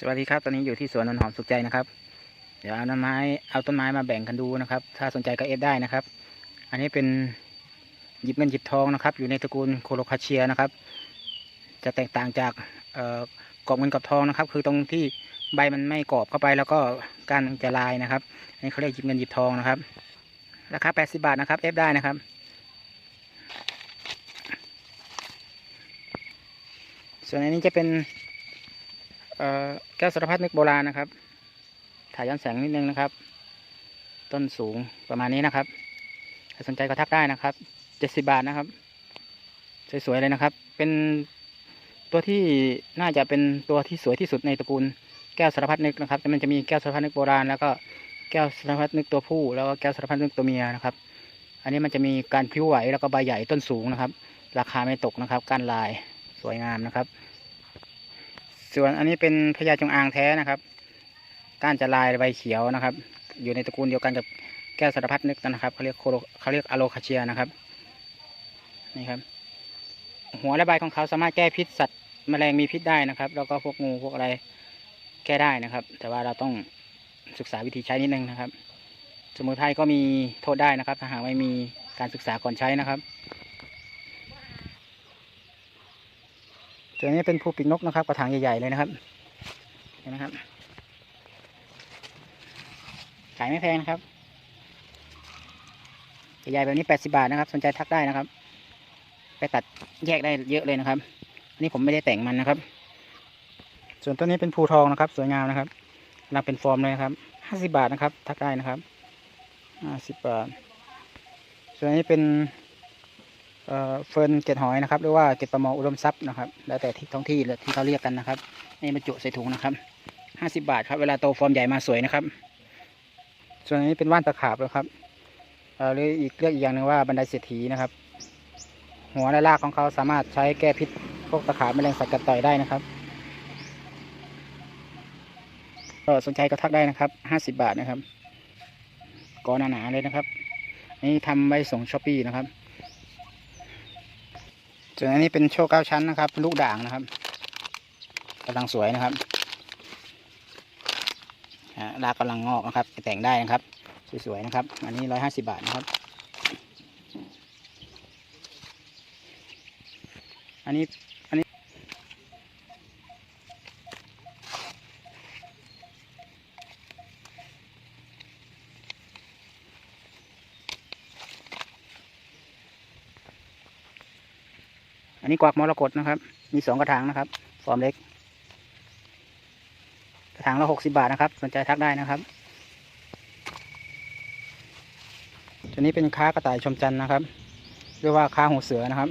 สวัสดีครับ ตอนนี้อยู่ที่สวนนนหอมสุขใจนะครับ เดี๋ยวเอาต้นไม้เอาต้นไม้มาแบ่งกันดูนะครับ ถ้าสนใจก็เอฟได้นะครับ อันนี้เป็นหยิบเงินหยิบทองนะครับ อยู่ในตระกูลโคโลคาเชียนะครับ จะแตกต่างจากเออกรอบเงินกรอบทองนะครับ คือตรงที่ใบมันไม่กรอบเข้าไปแล้วก็ก้านจะลายนะครับ อันนี้เขาเรียกหยิบเงินหยิบทองนะครับ ราคา 80 บาทนะครับเอฟได้นะครับส่วนอันนี้จะเป็น แก้วสารพัดนึกโบราณนะครับ ถ่ายย้อนแสงนิดนึงนะครับ ต้นสูงประมาณนี้นะครับถ้าสนใจก็ทักได้นะครับเจ็ดสิบาทนะครับ สวยๆเลยนะครับ เป็นตัวที่น่าจะเป็นตัวที่สวยที่สุดในตระกูลแก้วสารพัดนึกนะครับแต่มันจะมีแก้วสารพัดนึกโบราณแล้วก็แก้วสารพัดนึกตัวผู้ แล้วก็แก้วสารพัดนึกตัวเมียนะครับ อันนี้มันจะมีการพิ้วไหวแล้วก็ใบใหญ่ต้นสูงนะครับ ราคาไม่ตกนะครับ กานลายสวยงามนะครับ ส่วนอันนี้เป็นพญาจงอางแท้นะครับก้านจะลายใบเขียวนะครับ อยู่ในตระกูลเดียวกันกับแก้วสารพัดนึกนะครับเขาเรียกโคโลเขาเรียกอะโลคาเชียนะครับนี่ครับ หัวและใบของเขาสามารถแก้พิษสัตว์แมลงมีพิษได้นะครับ แล้วก็พวกงูพวกอะไรแก้ได้นะครับ แต่ว่าเราต้องศึกษาวิธีใช้นิดนึงนะครับ สมุนไพรก็มีโทษได้นะครับ ถ้าหากไม่มีการศึกษาก่อนใช้นะครับ ส่วนี้เป็นภูปีกนกนะครับกระถางใหญ่ๆเลยนะครับเห็นไหมครับ ขายไม่แพงนะครับใหญ่ๆแบบนี้แปดสิบาทนะครับ สนใจทักได้นะครับ ไปตัดแยกได้เยอะเลยนะครับอันนี้ผมไม่ได้แต่งมันนะครับ ส่วนต้นนี้เป็นภูทองนะครับ สวยงามนะครับกำลังเป็นฟอร์มเลยนะครับห้าสิบาทนะครับ ทักได้นะครับห้าสิบบาท ส่วนนี้เป็น เฟิร์นเกล็ดหอยนะครับหรือว่าเกล็ดปลาหมออุดมทรัพย์นะครับแล้วแต่ที่ท้องที่หรือที่เขาเรียกกันนะครับนี่บรรจุใส่ถุงนะครับห้าสิบาทครับเวลาโตฟอร์มใหญ่มาสวยนะครับ ส่วนนี้เป็นว่านตะขาบนะครับเออหรืออีกเรียกอีกอย่างหนึ่งว่าบันไดเศรษฐีนะครับ หัวและรากของเขาสามารถใช้แก้พิษพวกตะขาบแมลงสัตว์กัดต่อยได้นะครับก็สนใจก็ทักได้นะครับห้าสิบาทนะครับกอหนาๆเลยนะครับนี่ทำไว้ส่งช้อปปี้นะครับ ส่วนอันนี้เป็นโชว์เก้าชั้นนะครับลูกด่างนะครับกำลังสวยนะครับรากกำลังงอกนะครับแต่งได้นะครับ สวยๆนะครับ อันนี้ร้อยห้าสิบาทนะครับ อันนี้ นนี้อันนี้กวักมรกตนะครับ มีสองกระถางนะครับ ฟอร์มเล็ก กระถางละหกสิบาทนะครับ สนใจทักได้นะครับตัวนี้เป็นค้ากระต่ายชมจันทร์นะครับ เรียกว่าค้าหูเสือนะครับ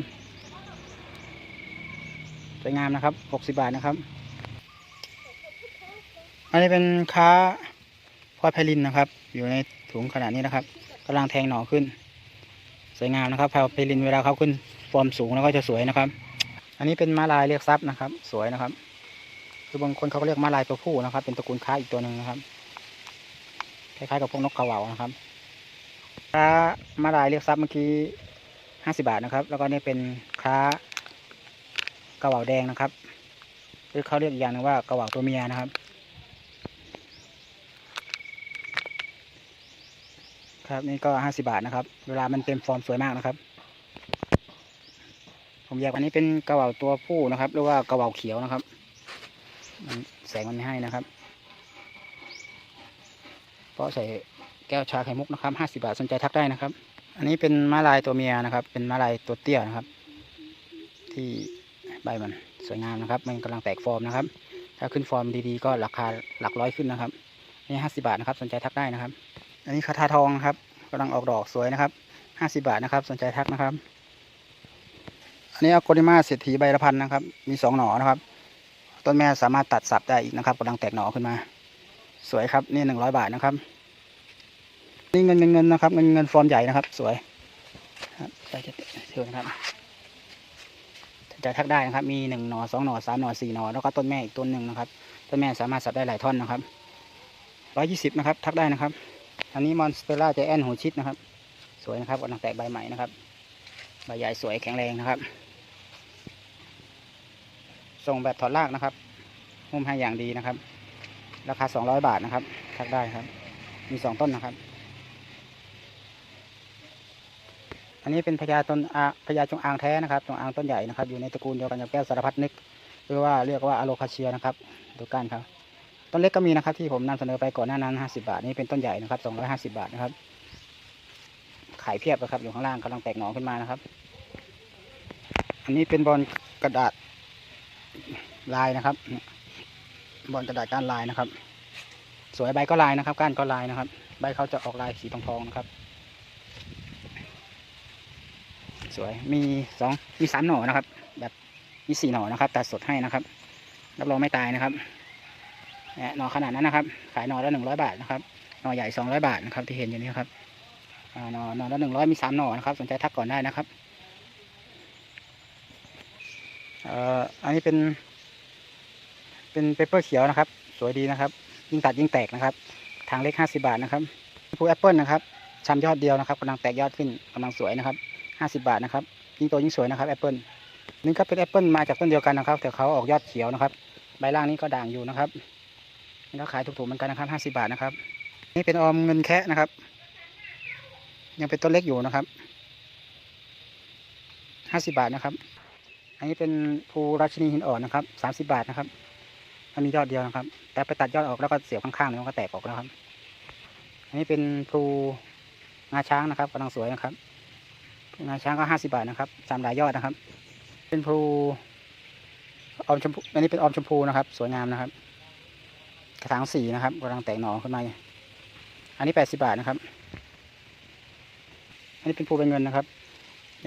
สวยงามนะครับหกสิบาทนะครับ อันนี้เป็นค้าพอดไพลินนะครับ อยู่ในถุงขนาดนี้นะครับกำลังแทงหน่อขึ้น สวยงามนะครับพอไพลินเวลาเขาขึ้น ฟอร์มสูงแล้วก็จะสวยนะครับ อันนี้เป็นม้าลายเรียกซับนะครับ สวยนะครับ คือบางคนเขาก็เรียกม้าลายตัวผู้นะครับ เป็นตระกูลค้าอีกตัวหนึ่งนะครับคล้ายๆกับพวกนกเขาเหว่านะครับค้าม้าลายเรียกซับเมื่อกี้ห้าสิบาทนะครับ แล้วก็นี่เป็นค้ากระเหว่าแดงนะครับหรือเขาเรียกอย่างหนึงว่ากระเหว่าตัวเมียนะครับครับนี่ก็ห้าสิบาทนะครับ เวลามันเต็มฟอร์มสวยมากนะครับ ผมอยากอันนี้เป็นกระเหว่าตัวผู้นะครับ หรือว่ากระเหว่าเขียวนะครับมันแสงมันไม่ให้นะครับ เพราะใส่แก้วชาไข่มุกนะครับห้าสิบาทสนใจทักได้นะครับ อันนี้เป็นม้าลายตัวเมียนะครับ เป็นม้าลายตัวเตี้ยนะครับ ที่ใบมันสวยงามนะครับ มันกำลังแตกฟอร์มนะครับ ถ้าขึ้นฟอร์มดีๆ ก็ราคาหลักร้อยขึ้นนะครับนี่ห้าสิบาทนะครับ สนใจทักได้นะครับ อันนี้คาทาทองนะครับกำลังออกดอกสวยนะครับห้าสิบาทนะครับ สนใจทักนะครับ อันนี้อโกนิมาเศรษฐีใบละพันนะครับ มีสองหน่อนะครับ ต้นแม่สามารถตัดสับได้อีกนะครับกำลังแตกหน่อขึ้นมา สวยครับนี่หนึ่งร้อยบาทนะครับ นี่เงินเงินเงินนะครับเงินเงินฟอร์มใหญ่นะครับ สวยครับใส่จะเชิญครับจะทักได้นะครับ มีหนึ่งหน่อสองหน่อสามหน่อสี่หน่อแล้วก็ต้นแม่อีกต้นหนึ่งนะครับ ต้นแม่สามารถสับได้หลายท่อนนะครับร้อยยี่สิบนะครับ ทักได้นะครับ อันนี้มอนสเตอร่าใจแอนหัวชิดนะครับ สวยนะครับกำลังแตกใบใหม่นะครับใบใหญ่สวยแข็งแรงนะครับ ส่งแบบถอดรากนะครับหุ้มให้อย่างดีนะครับ ราคาสองร้อยบาทนะครับทักได้ครับ มีสองต้นนะครับ อันนี้เป็นพญาต้นอาพญาจงอางแท้นะครับจงอางต้นใหญ่นะครับ อยู่ในตระกูลเดียวกันกับแก้วสารพัดนึกหรือว่าเรียกว่าอะโลคาเชียนะครับดูกันครับต้นเล็กก็มีนะครับที่ผมนำเสนอไปก่อนหน้านั้น 50 บาทนี่เป็นต้นใหญ่นะครับ 250 บาทนะครับ ขายเพียบนะครับอยู่ข้างล่างกำลังแตกหน่อขึ้นมานะครับ อันนี้เป็นบอลกระดาษ ลายนะครับบอลกระดาษก้านลายนะครับ สวยใบก็ลายนะครับ ก้านก็ลายนะครับ ใบเขาจะออกลายสีทองๆนะครับ สวยมีสองมีสามหน่อนะครับ แบบมีสี่หน่อนะครับตัดสดให้นะครับรับรองไม่ตายนะครับเนี่ยหน่อขนาดนั้นนะครับ ขายหน่อละหนึ่งร้อยบาทนะครับหน่อใหญ่สองร้อยบาทนะครับที่เห็นอยู่นี้ครับหน่อหน่อละหนึ่งร้อยมีสามหน่อนะครับ สนใจทักก่อนได้นะครับ เอันนี้เป็น เป็นเปเปอร์เขียวนะครับ สวยดีนะครับ ยิ่งตัดยิ่งแตกนะครับ ทางเล็กห้าสิบาทนะครับภูแอปเปิลนะครับชำยอดเดียวนะครับกำลังแตกยอดขึ้นกำลังสวยนะครับห้าสิบาทนะครับ ยิ่งโตยิ่งสวยนะครับแอปเปิลนี่ก็เป็นแอปเปิลมาจากต้นเดียวกันนะครับ แต่เขาออกยอดเขียวนะครับ ใบล่างนี้ก็ด่างอยู่นะครับนี่ก็ขายถูกๆเหมือนกันนะครับห้าสิบาทนะครับ นี่เป็นออมเงินแคะนะครับ ยังเป็นต้นเล็กอยู่นะครับห้าสิบาทนะครับ อันนี้เป็นภูราชินีหินอ่อนนะครับสามสิบาทนะครับ มันมียอดเดียวนะครับ แต่ไปตัดยอดออกแล้วก็เสียบข้างๆเนี่ยมันก็แตกออกแล้วครับ อันนี้เป็นภูงาช้างนะครับกำลังสวยนะครับงาช้างก็ห้าสิบาทนะครับสามหลายยอดนะครับ เป็นภูออมชมพู อันนี้เป็นออมชมพูนะครับ สวยงามนะครับ กระถางสีนะครับกำลังแตกหน่อขึ้นมา อันนี้แปดสิบาทนะครับ อันนี้เป็นภูเป็นเงินนะครับ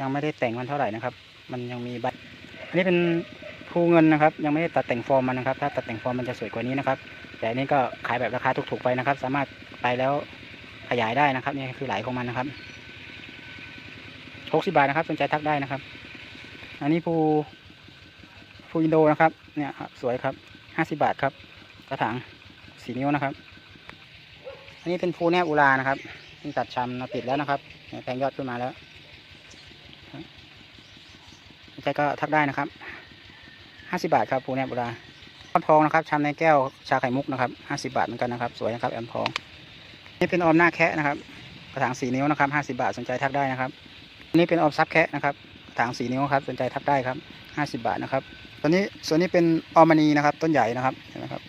ยังไม่ได้แต่งมันเท่าไหร่นะครับ มันยังมีใบ อันนี้เป็นภูเงินนะครับ ยังไม่ได้ตัดแต่งฟอร์มมันนะครับ ถ้าตัดแต่งฟอร์มมันจะสวยกว่านี้นะครับ แต่อันนี้ก็ขายแบบราคาถูกๆไปนะครับ สามารถไปแล้วขยายได้นะครับนี่คือไหลของมันนะครับหกสิบาทนะครับสนใจทักได้นะครับ อันนี้ภูภูอินโดนะครับเนี่ยสวยครับห้าสิบาทครับ กระถางสีนิ้วนะครับ อันนี้เป็นภูแนบอุรานะครับนี่ตัดชำนะติดแล้วนะครับแทงยอดขึ้นมาแล้ว สนใจก็ทักได้นะครับห้าสิบาทครับภูแนบุราแอมทองนะครับชำในแก้วชาไข่มุกนะครับห้าสิบาทเหมือนกันนะครับ สวยนะครับแอมทอง นี่เป็นออมหน้าแคะนะครับ กระถางสีนิ้วนะครับห้าสิบาทสนใจทักได้นะครับนนี้เป็นออมซับแคะนะครับกระถางสีนิ้วครับสนใจทักได้ครับห้าสิบาทนะครับตัวนี้ส่วนนี้เป็นออมมณีนะครับ ต้นใหญ่นะครับเห็นไหมครับ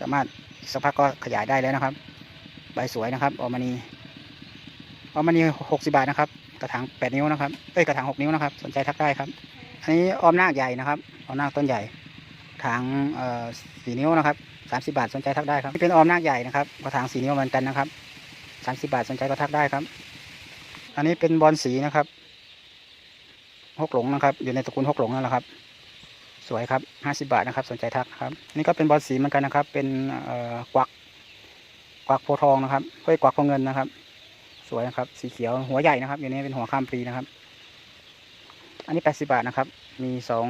สามารถสักพักก็ขยายได้แล้วนะครับ ใบสวยนะครับออมมณีออมมณีหกสิบาทนะครับ ระถางแปดนิ้วนะครับเอ้ยกระถางหกนิ้วนะครับ สนใจทักได้ครับ อันนี้ออมนาคใหญ่นะครับออมนาคต้นใหญ่ถางสี่นิ้วนะครับสามสิบาทสนใจทักได้ครับนี่เป็นออมนาคใหญ่นะครับกระถางสี่นิ้วเหมือนกันนะครับสามสิบาทสนใจก็ทักได้ครับ อันนี้เป็นบอลสีนะครับหกหลงนะครับ อยู่ในตระกูลหกหลงนั่นแหละครับสวยครับห้าสิบาทนะครับ สนใจทักครับนี่ก็เป็นบอลสีเหมือนกันนะครับ เป็นกวักกวักโพทองนะครับเฮ้ยกวักโพเงินนะครับ วยนะครับ สีเขียวหัวใหญ่นะครับอยู่นี้เป็นหัวข้ามปีนะครับ อันนี้แปดสิบาทนะครับ มีสอง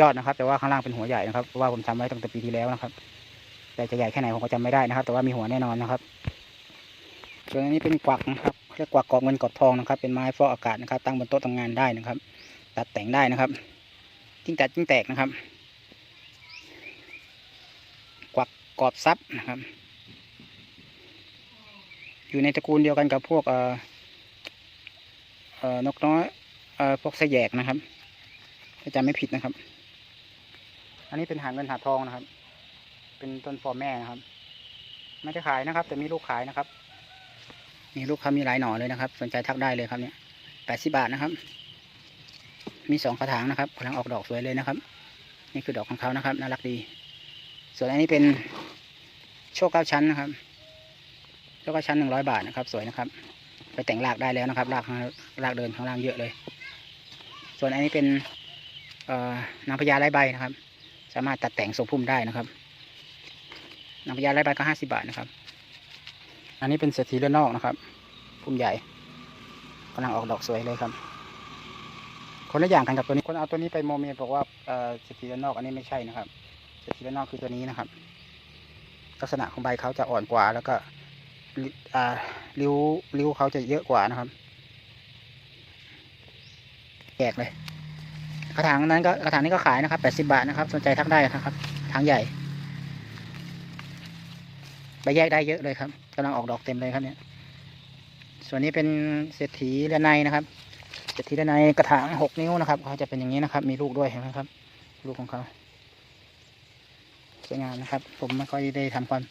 ยอดนะครับ แต่ว่าข้างล่างเป็นหัวใหญ่นะครับเพราะว่าผมทำไว้ตั้งแต่ปีที่แล้วนะครับ แต่จะใหญ่แค่ไหนผมก็จำไม่ได้นะครับ แต่ว่ามีหัวแน่นอนนะครับส่วนอันนี้เป็นกวักนะครับเรียกกวักกอกเงินกอกทองนะครับ เป็นไม้ฟอกอากาศนะครับ ตั้งบนโต๊ะทำงานได้นะครับ ตัดแต่งได้นะครับจิ้งตัดจิ้งแตกนะครับ กวักกรอบซับนะครับ อยู่ในตระกูลเดียวกันกับพวกนกน้อยพวกสแยกนะครับถ้าจำไม่ผิดนะครับ อันนี้เป็นหาเงินหาทองนะครับ เป็นต้นฟอร์แม่นะครับ ไม่ได้ขายนะครับ แต่มีลูกขายนะครับ มีลูกเขามีหลายหน่อเลยนะครับ สนใจทักได้เลยครับเนี่ยแปดสิบาทนะครับ มีสองกระถางนะครับกำลังออกดอกสวยเลยนะครับ นี่คือดอกของเขานะครับน่ารักดี ส่วนอันนี้เป็นโชคเก้าชั้นนะครับ โชคเก้าชั้นหนึ่งร้อยบาทนะครับ สวยนะครับ ไปแต่งรากได้แล้วนะครับรากข้างรากเดินข้างล่างเยอะเลย ส่วนอันนี้เป็นนางพญาไร้ใบนะครับ สามารถตัดแต่งทรงพุ่มได้นะครับนางพญาไร้ใบก็ห้าสิบาทนะครับ อันนี้เป็นเศรษฐีเรือนนอกนะครับ พุ่มใหญ่กำลังออกดอกสวยเลยครับ คนละอย่างกันกับตัวนี้คนเอาตัวนี้ไปโมเมบอกว่าเศรษฐีเรือนนอกอันนี้ไม่ใช่นะครับเศรษฐีเรือนนอกคือตัวนี้นะครับ ลักษณะของใบเขาจะอ่อนกว่าแล้วก็ อ่าริ้วริ้วเขาจะเยอะกว่านะครับแจกเลยกระถางนั้นก็กระถางนี้ก็ขายนะครับแปดสิบาทนะครับ สนใจทักได้นะครับ ทางใหญ่ใบแยกได้เยอะเลยครับกำลังออกดอกเต็มเลยครับเนี่ย ส่วนนี้เป็นเศรษฐีเรนในนะครับ เศรษฐีเรนในกระถางหกนิ้วนะครับเขาจะเป็นอย่างนี้นะครับ มีลูกด้วยเห็นไหมครับ ลูกของเขาสวยงามนะครับ ผมไม่ค่อยได้ทำความ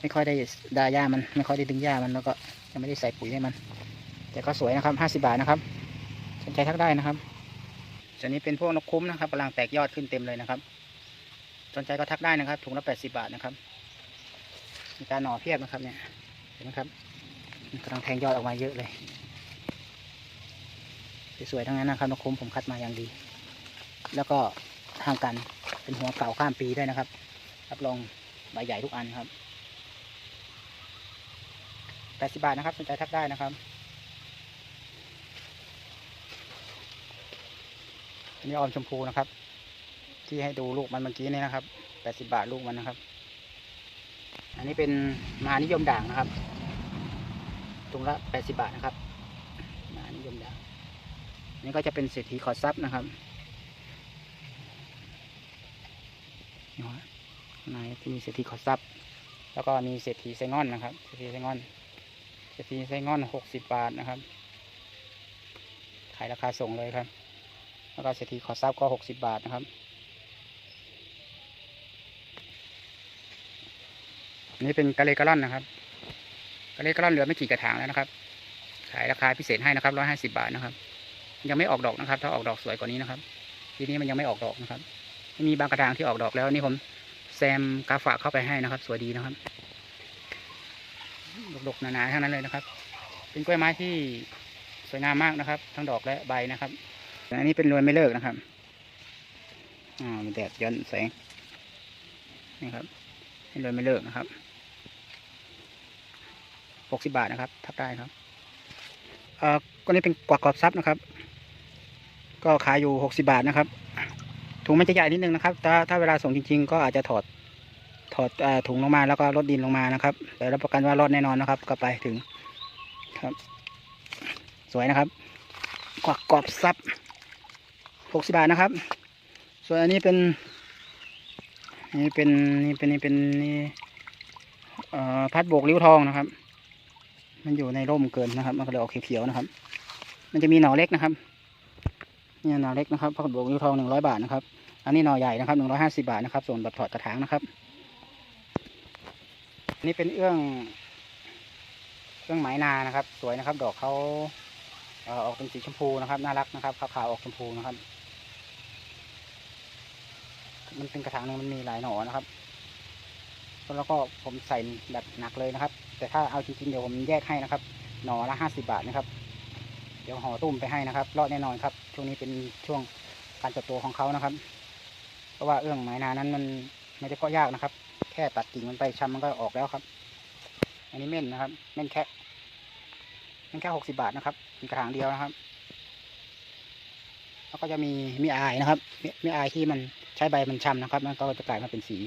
ไม่ค่อยได้ดาหญ้ามันไม่ค่อยได้ดึงหญ้ามันแล้วก็ยังไม่ได้ใส่ปุ๋ยให้มัน แต่ก็สวยนะครับห้าสิบาทนะครับสนใจทักได้นะครับส่วนนี้เป็นพวกนกคุ้มนะครับกำลังแตกยอดขึ้นเต็มเลยนะครับ สนใจก็ทักได้นะครับถุงละแปดสิบาทนะครับ มีการหน่อเพียบนะครับเนี่ยเห็นไหมครับกำลังแทงยอดออกมาเยอะเลยสวยๆทั้งนั้นนะครับนกคุ้มผมคัดมาอย่างดี แล้วก็ทางกันเป็นหัวเก่าข้ามปีได้นะครับรับรองใบใหญ่ทุกอันครับ แปดสิบาทนะครับสนใจทักได้นะครับอันนี้ออมชมพูนะครับ ที่ให้ดูลูกมันเมื่อกี้นี่นะครับแปดสิบาทลูกมันนะครับ อันนี้เป็นมหานิยมด่างนะครับถุงละแปดสิบาทนะครับมหานิยมด่างนี่ก็จะเป็นเศรษฐีขอทรัพย์นะครับนี่ฮะข้างในที่มีเศรษฐีขอทรัพย์ แล้วก็มีเศรษฐีไซงอนนะครับเศรษฐีไซงอน เศรษฐีไซงอนหกสิบบาทนะครับ ขายราคาส่งเลยครับ แล้วก็เศรษฐีขอทรัพย์ก็หกสิบบาทนะครับนนี้เป็นกะเลกะล่อนนะครับกะเลกะล่อนเหลือไม่กี่กระถางแล้วนะครับ ขายราคาพิเศษให้นะครับร้อยห้าสิบาทนะครับ ยังไม่ออกดอกนะครับ ถ้าออกดอกสวยกว่านี้นะครับ ทีนี้มันยังไม่ออกดอกนะครับ มีบางกระถางที่ออกดอกแล้วนี่ผมแซมกาฝากเข้าไปให้นะครับ สวยดีนะครับ ดกๆหนาๆทั้งนั้นเลยนะครับ เป็นกล้วยไม้ที่สวยงามมากนะครับ ทั้งดอกและใบนะครับอันนี้เป็นรวยไม่เลิกนะครับอ่ามีแดดย้อนแสงนี่ครับให้รวยไม่เลิกนะครับหกสิบาทนะครับ ทับได้ครับเอ่อก็นี้เป็นกวักกรอบซับนะครับ ก็ขายอยู่หกสิบาทนะครับถุงมันจะใหญ่นิดนึงนะครับ ถ้าถ้าเวลาส่งจริง ๆ ก็อาจจะถอด ถอดอถุงลงมาแล้วก็ลดดินลงมานะครับแต่รับประกันว่ารอดแน่นอนนะครับก็ไปถึงครับ สวยนะครับกวักกรอบซับหกสิบาทนะครับ ส่วนอันนี้เป็นนี่เป็นนี่เป็นนี่เป็นนี่พัดโบกริ้วทองนะครับ มันอยู่ในร่มเกินนะครับ มันก็เลยออกเขียวๆนะครับ มันจะมีหน่อเล็กนะครับเนี่ยหน่อเล็กนะครับพัดโบกริ้วทองหนึ่งร้อยบาทนะครับ อันนี้หน่อใหญ่นะครับหนึ่งร้อยห้าสิบาทนะครับ ส่วนแบบถอดกระถางนะครับ นี่เป็นเอื้องเอื้องไหมนานะครับ สวยนะครับ ดอกเขาออกเป็นสีชมพูนะครับ น่ารักนะครับขาวๆออกชมพูนะครับ มันเป็นกระถางหนึงมันมีหลายหน่อนะครับแล้วก็ผมใส่แบบหนักเลยนะครับ แต่ถ้าเอาจริงๆเดี๋ยวผมแยกให้นะครับ หน่อละห้าสิบาทนะครับ เดี๋ยวห่อตุ้มไปให้นะครับรอดแน่นอนครับ ช่วงนี้เป็นช่วงการเติบโตของเขานะครับ เพราะว่าเอื้องไม้นานั้นมันไม่ได้เพาะยากนะครับ แค่ตัดกิ่งมันไปชำมันก็ออกแล้วครับ อันนี้เม่นนะครับ เม่นแค่เม่นแค่หกสิบาทนะครับมีกระถางเดียวนะครับ แล้วก็จะมีมีอายนะครับมีอายที่มันใช้ใบมันช้ำนะครับ มันก็จะกลายมาเป็นสี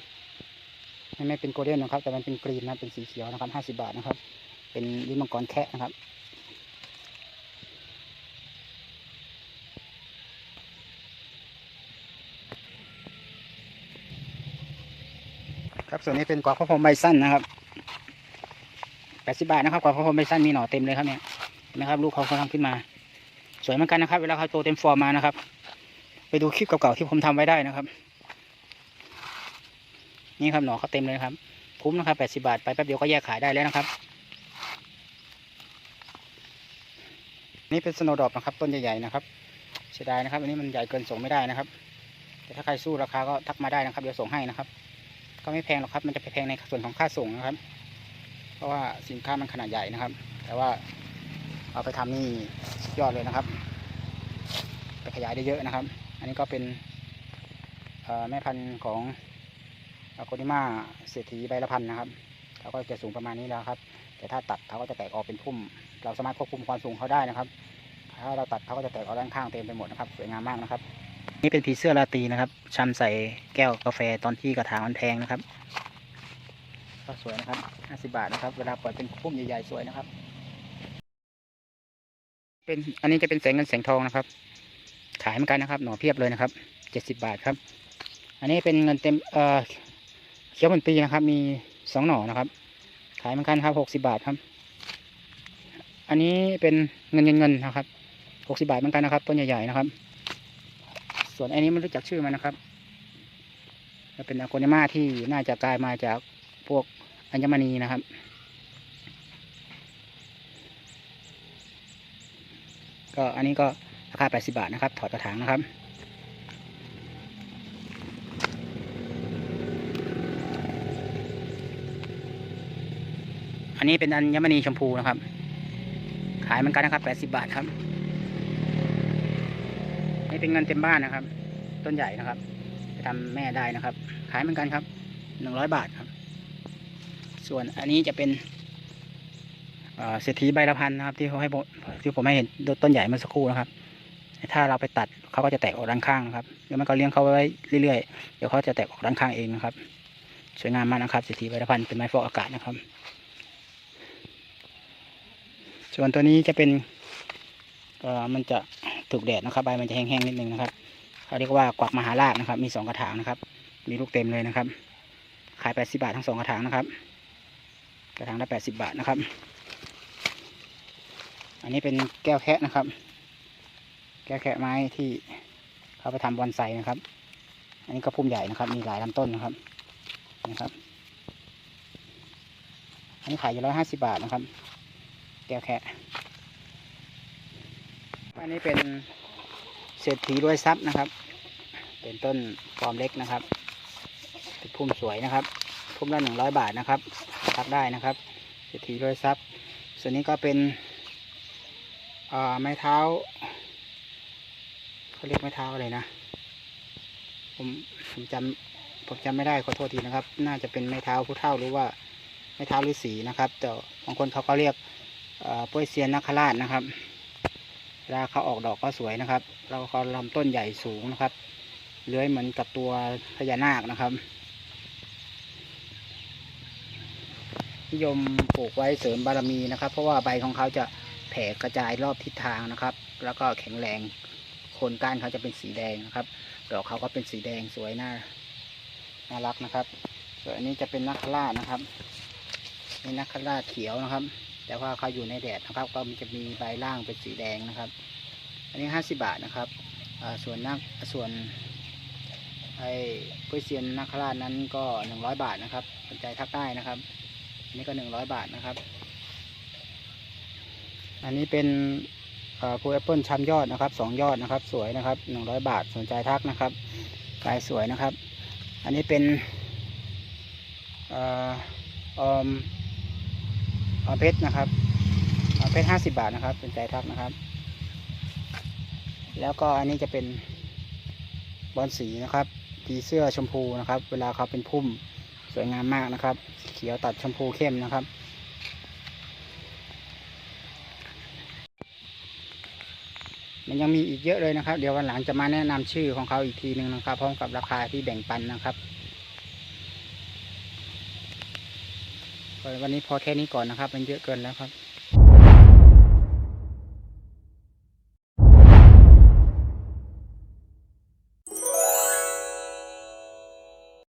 ไม่ไม่เป็นโกลเด้นนะครับ แต่มันเป็นกรีนนะเป็นสีเขียวนะครับห้าสิบาทนะครับ เป็นลิ้นมังกรแคะนะครับ ส่วนนี้เป็นกวาดข้าวโพดใบสั้นนะครับแปดสิบาทนะครับกวาดข้าวโพดใบสั้นมีหน่อเต็มเลยครับเนี่ยนะครับ ลูกเขาเขาทำขึ้นมา สวยเหมือนกันนะครับ เวลาเขาโตเต็มฟอร์มมานะครับ ไปดูคลิปเก่าๆที่ผมทำไว้ได้นะครับ นี่ครับหน่อเขาเต็มเลยครับคุ้มนะครับแปดสิบาทไปแป๊บเดียวก็แยกขายได้แล้วนะครับ นี่เป็นสโนดอปนะครับ ต้นใหญ่ๆนะครับเสียดายนะครับ อันนี้มันใหญ่เกินส่งไม่ได้นะครับ แต่ถ้าใครสู้ราคาก็ทักมาได้นะครับ เดี๋ยวส่งให้นะครับ ก็ไม่แพงหรอกครับ มันจะไปแพงในส่วนของค่าส่งนะครับ เพราะว่าสินค้ามันขนาดใหญ่นะครับ แต่ว่าเอาไปทำนี่สุดยอดเลยนะครับ ไปขยายได้เยอะนะครับ อันนี้ก็เป็นแม่พันธุ์ของโคนิมาเศรษฐีใบละพันนะครับเขาก็จะสูงประมาณนี้แล้วครับ แต่ถ้าตัดเขาก็จะแตกออกเป็นพุ่ม เราสามารถควบคุมความสูงเขาได้นะครับ ถ้าเราตัดเขาก็จะแตกออกด้านข้างเต็มไปหมดนะครับ สวยงามมากนะครับ นี่เป็นผีเสื้อราตีนะครับชำใส่แก้วกาแฟตอนที่กระถางมันแพงนะครับ ก็สวยนะครับห้าสิบาทนะครับ เวลาปล่อยเป็นพุ่มใหญ่ๆสวยนะครับ เป็นอันนี้จะเป็นแสงเงินแสงทองนะครับ ขายเหมือนกันนะครับ หน่อเพียบเลยนะครับเจ็ดสิบาทครับ อันนี้เป็นเงินเต็มเอ่อเขียวเป็นปีนะครับ มีสองหน่อนะครับ ขายเหมือนกันครับหกสิบาทครับ อันนี้เป็นเงินเงินเงินนะครับหกสิบาทเหมือนกันนะครับต้นใหญ่ๆนะครับ วนอันนี้ไม่รู้จักชื่อมันนะครับจะเป็นอะโกนิมาที่น่าจะกลายมาจากพวกอัญมณีนะครับ ก็อันนี้ก็ราคา 80 บาทนะครับ ถอดกระถางนะครับอันนี้เป็นอัญมณีชมพูนะครับ ขายเหมือนกันนะครับ 80 บาทครับ เป็นเงินเต็มบ้านนะครับ ต้นใหญ่นะครับไปทำแม่ได้นะครับ ขายเหมือนกันครับ100บาทครับ ส่วนอันนี้จะเป็นเศรษฐีใบละพันนะครับ ที่เขาให้ผมที่ผมให้เห็นต้นใหญ่เมื่อสักครู่นะครับ ถ้าเราไปตัดเขาก็จะแตกออกด้านข้างนะครับเดี๋ยวมันก็เลี้ยงเขาไว้เรื่อยๆเดี๋ยวเขาจะแตกออกด้านข้างเองนะครับสวยงามมากนะครับเศรษฐีใบละพันเป็นไม้ฟอกอากาศนะครับ ส่วนตัวนี้จะเป็นมันจะ ถูกแดดนะครับใบมันจะแห้งๆนิดนึงนะครับเขาเรียกว่ากวักมหาราชนะครับ มีสองกระถางนะครับ มีลูกเต็มเลยนะครับ ขาย80บาททั้งสองกระถางนะครับ กระถางละ80บาทนะครับ อันนี้เป็นแก้วแคะนะครับ แก้วแคะไม้ที่เขาไปทำบอนไซนะครับ อันนี้ก็พุ่มใหญ่นะครับ มีหลายลำต้นนะครับนะครับ อันนี้ขายอยู่ร้อยห้าสิบาทนะครับ แก้วแคะ อันนี้เป็นเศรษฐีรวยทรัพย์นะครับ เป็นต้นฟอร์มเล็กนะครับเป็นพุ่มสวยนะครับ พุ่มละหนึ่งร้อยบาทนะครับทักได้นะครับเศรษฐีรวยทรัพย์ ส่วนนี้ก็เป็นอ่อไม้เท้าเขาเรียกไม้เท้าอะไรนะ ผมผมจำผมจำไม่ได้ขอโทษทีนะครับ น่าจะเป็นไม้เท้าผู้เฒ่าหรือว่าไม้เท้าฤาษีนะครับ แต่บางคนเขาก็เรียกอ่อป้วยเซียนนาคราชนะครับ เวลาเขาออกดอกก็สวยนะครับ เราเขาลำต้นใหญ่สูงนะครับ เลื้อยเหมือนกับตัวพญานาคนะครับ นิยมปลูกไว้เสริมบารมีนะครับ เพราะว่าใบของเขาจะแผ่กระจายรอบทิศทางนะครับ แล้วก็แข็งแรงโคนก้านเขาจะเป็นสีแดงนะครับ ดอกเขาก็เป็นสีแดงสวยน่าน่ารักนะครับ ส่วนอันนี้จะเป็นนักขรานะครับนี่นักขราเขียวนะครับ แต่ว่าเขาอยู่ในแดดนะครับ ก็มันจะมีใบล่างเป็นสีแดงนะครับ อันนี้ห้าสิบาทนะครับส่วนนักส่วนไอ้ก๋วยเซียนนาคราชนั้นก็หนึ่งร้อยบาทนะครับสนใจทักได้นะครับ อันนี้ก็หนึ่งร้อยบาทนะครับ อันนี้เป็นพูแอปเปิลชั้นยอดนะครับสองยอดนะครับ สวยนะครับหนึ่งร้อยบาทสนใจทักนะครับลายสวยนะครับ อันนี้เป็นอออม เพชรนะครับออมเพชรห้าสิบาทนะครับสนใจทักนะครับ แล้วก็อันนี้จะเป็นบอลสีนะครับผีเสื้อชมพูนะครับ เวลาเขาเป็นพุ่มสวยงามมากนะครับ เขียวตัดชมพูเข้มนะครับ มันยังมีอีกเยอะเลยนะครับ เดี๋ยววันหลังจะมาแนะนำชื่อของเขาอีกทีหนึ่งนะครับ พร้อมกับราคาที่แบ่งปันนะครับ วันนี้พอแค่นี้ก่อนนะครับ มันเยอะเกินแล้วครับ